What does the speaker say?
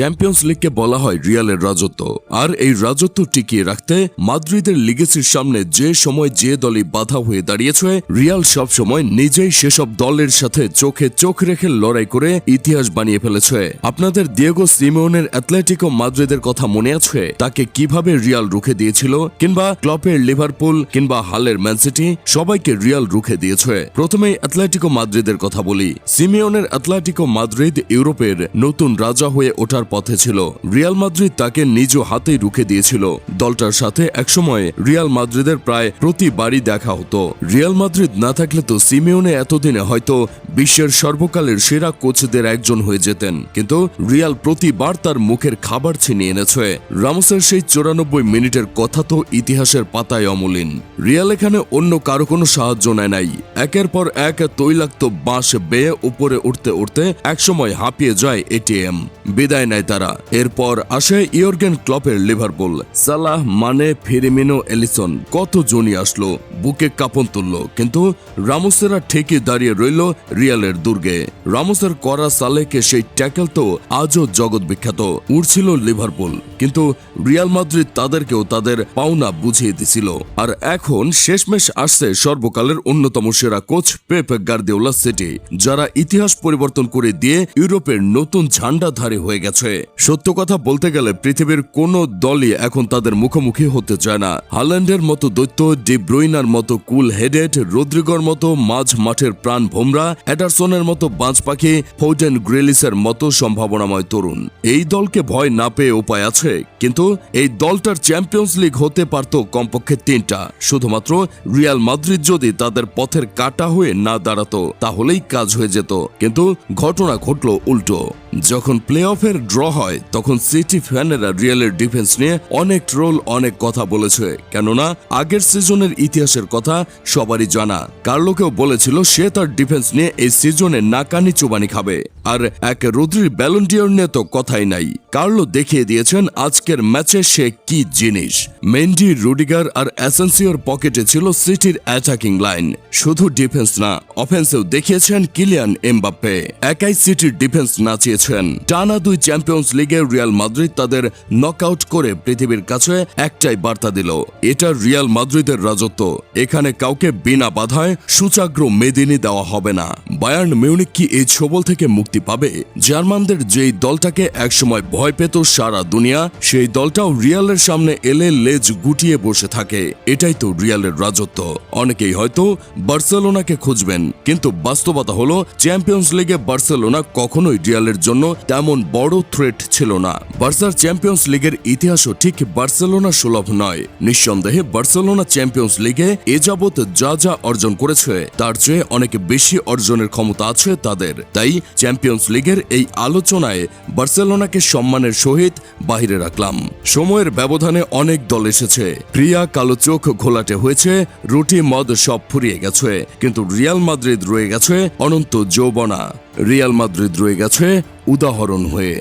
Champions লিগকে বলা হয় রিয়ালের রাজত্ব। আর এই রাজত্ব টিকিয়ে রাখতে মাদ্রিদের লিগেসির সামনে যে সময় যে দলই বাধা হয়ে দাঁড়িয়েছে রিয়াল সব সময় নিজেই সেসব দলের সাথে চোখে চোখ রেখে লড়াই করে ইতিহাস বানিয়ে ফেলেছে। আপনাদের দিয়েগো সিমোনের অ্যাথলেটিকো মাদ্রিদের কথা মনে আছে? তাকে কীভাবে রিয়াল রুখে দিয়েছিল? কিংবা ক্লপের লিভারপুল কিংবা হালের ম্যানসিটি সবাইকে রিয়াল রুখে দিয়েছে। প্রথমেই অ্যাথলেটিকো মাদ্রিদের কথা বলি। সিমিওনের অ্যাথলেটিকো মাদ্রিদ ইউরোপের নতুন রাজা হয়ে ওঠার পথে ছিল। রিয়াল মাদ্রিদ তাকে নিজ হাতেই রুখে দিয়েছিল। দলটার সাথে একসময় রিয়াল মাদ্রিদের প্রায় প্রতিবারই দেখা হতো। রিয়াল মাদ্রিদ না থাকলে তো সিমিওনে এতদিনে হয়তো বিশ্বের সর্বকালের সেরা কোচদের একজন হয়ে যেতেন। কিন্তু রিয়াল প্রতিবার তার মুখের খাবার ছিনিয়ে এনেছে। রামোসের সেই চৌরানব্বই মিনিটের কথা তো ইতিহাসের পাতায় অমলিন। রিয়াল এখানে অন্য কারও কোনো সাহায্য নেয় নাই। একের পর এক তৈলাক্ত বাঁশ বেয়ে উপরে উঠতে উঠতে একসময় হাঁপিয়ে যায় এটিএম। বিদায় নেয় তারা। এরপর আসে ইয়র্গেন ক্লপের লিভারপুল। সালাহ মানে ফিরিমিনো, এলিসন। কত জনই আসলো, বুকে কাপন তুলল। কিন্তু রামোসেরা ঠিকই দাঁড়িয়ে রইল রিয়ালের দুর্গে। রামোসের করা সালেকে সেই ট্যাকেল তো আজও জগৎ বিখ্যাত, উড়ছিল লিভারপুল। কিন্তু রিয়াল মাদ্রিদ তাদেরকেও তাদের পাওনা বুঝিয়ে দিছিল। আর এখন শেষমেশ আসছে সর্বকালের অন্যতম সেরা কোচ পেপ গার্দিওলা সিটি, যারা ইতিহাস পরিবর্তন করে দিয়ে ইউরোপের নতুন ঝান্ডাধারী হয়ে গেছে। সত্য কথা বলতে গেলে পৃথিবীর কোন দলই এখন তাদের মুখোমুখি হতে চায় না। হাল্যান্ডের মতো দৈত্য, ডি ব্রুইনার মতো কুল হেডেড রদ্রিগর মতো মাঝ মাঠের প্রাণ ভোমরা, অ্যাডারসনের মতো বাজ পাখি ফৌডেন গ্রেলিসের মতো সম্ভাবনাময় তরুণ। এই দলকে ভয় না পেয়ে উপায় আছে। কিন্তু এই দলটার চ্যাম্পিয়ন্স লিগ হতে পারত কমপক্ষে তিনটা। শুধুমাত্র রিয়াল মাদ্রিদ যদি তাদের পথের কাটা হয়ে না দাঁড়াতো, তাহলেই কাজ হয়ে যেত। কিন্তু ঘটনা ঘটল উল্টো। যখন প্লে অফের ড্র হয়, তখন সিটি ফ্যানেরা রিয়ালের ডিফেন্স নিয়ে অনেক ট্রোল অনেক কথা বলেছে। কেননা, আগের সিজনের ইতিহাসের কথা সবারই জানা। কার্লোকেও বলেছিল, সে তার ডিফেন্স নিয়ে এই সিজনে নাকানি চুবানি খাবে। আর এক রুদ্রির ব্যালন্ডিয়র নিয়ে তো কথাই নাই। কার্লো দেখিয়ে দিয়েছেন আজকের ম্যাচে সে কি জিনিস। মেন্ডি রুডিগার আর অ্যাসেন্সিওর পকেটে ছিল সিটির অ্যাটাকিং লাইন শুধু ডিফেন্স না অফেন্সেও দেখিয়েছেন কিলিয়ান এমবাপ্পে একাই সিটির ডিফেন্স নাচিয়েছেন। টানা দুই চ্যাম্পিয়ন্স লিগে রিয়াল মাদ্রিদ তাদের নকআউট করে পৃথিবীর কাছে একটাই বার্তা দিল। এটা রিয়াল মাদ্রিদের রাজত্ব। এখানে কাউকে বিনা বাধায় সুচাগ্র মেদিনী দেওয়া হবে না। বায়ার্ন মিউনিক কি এই ছবল থেকে মুক্তি পাবে। জার্মানদের যেই দলটাকে একসময় ভয় পেত সারা দুনিয়া, সেই দলটাও রিয়ালের সামনে এলে লেজ গুটিয়ে বসে থাকে। এটাই তো রিয়ালের রাজত্ব। অনেকেই হয়তো বার্সেলোনাকে খুঁজবেন, কিন্তু বাস্তবতা হলো, চ্যাম্পিয়ন্স লিগে বার্সেলোনা কখনোই রিয়ালের জন্য তেমন বড় থ্রেট ছিল না। বার্সার চ্যাম্পিয়ন্স লিগের ইতিহাসও ঠিক বার্সেলোনা সুলভ নয়। নিঃসন্দেহে বার্সেলোনা চ্যাম্পিয়ন্স লিগে এ যাবৎ যা যা অর্জন করেছে, তার চেয়ে অনেক বেশি অর্জনের ক্ষমতা আছে তাদের। তাই চ্যাম্পিয়ন্স লিগের এই আলোচনায় বার্সেলোনাকে সম্মানের সহিত বাহিরে রাখলাম। সময়ের ব্যবধানে অনেক দল এসেছে। প্রিয়া কালো চোখ ঘোলাটে হয়েছে, রুটি মদ সব ফুরিয়ে গেছে, কিন্তু রিয়াল মাদ্রিদ রয়ে গেছে অনন্ত যৌবনা। রিয়াল মাদ্রিদ রয়ে গেছে উদাহরণ হয়ে।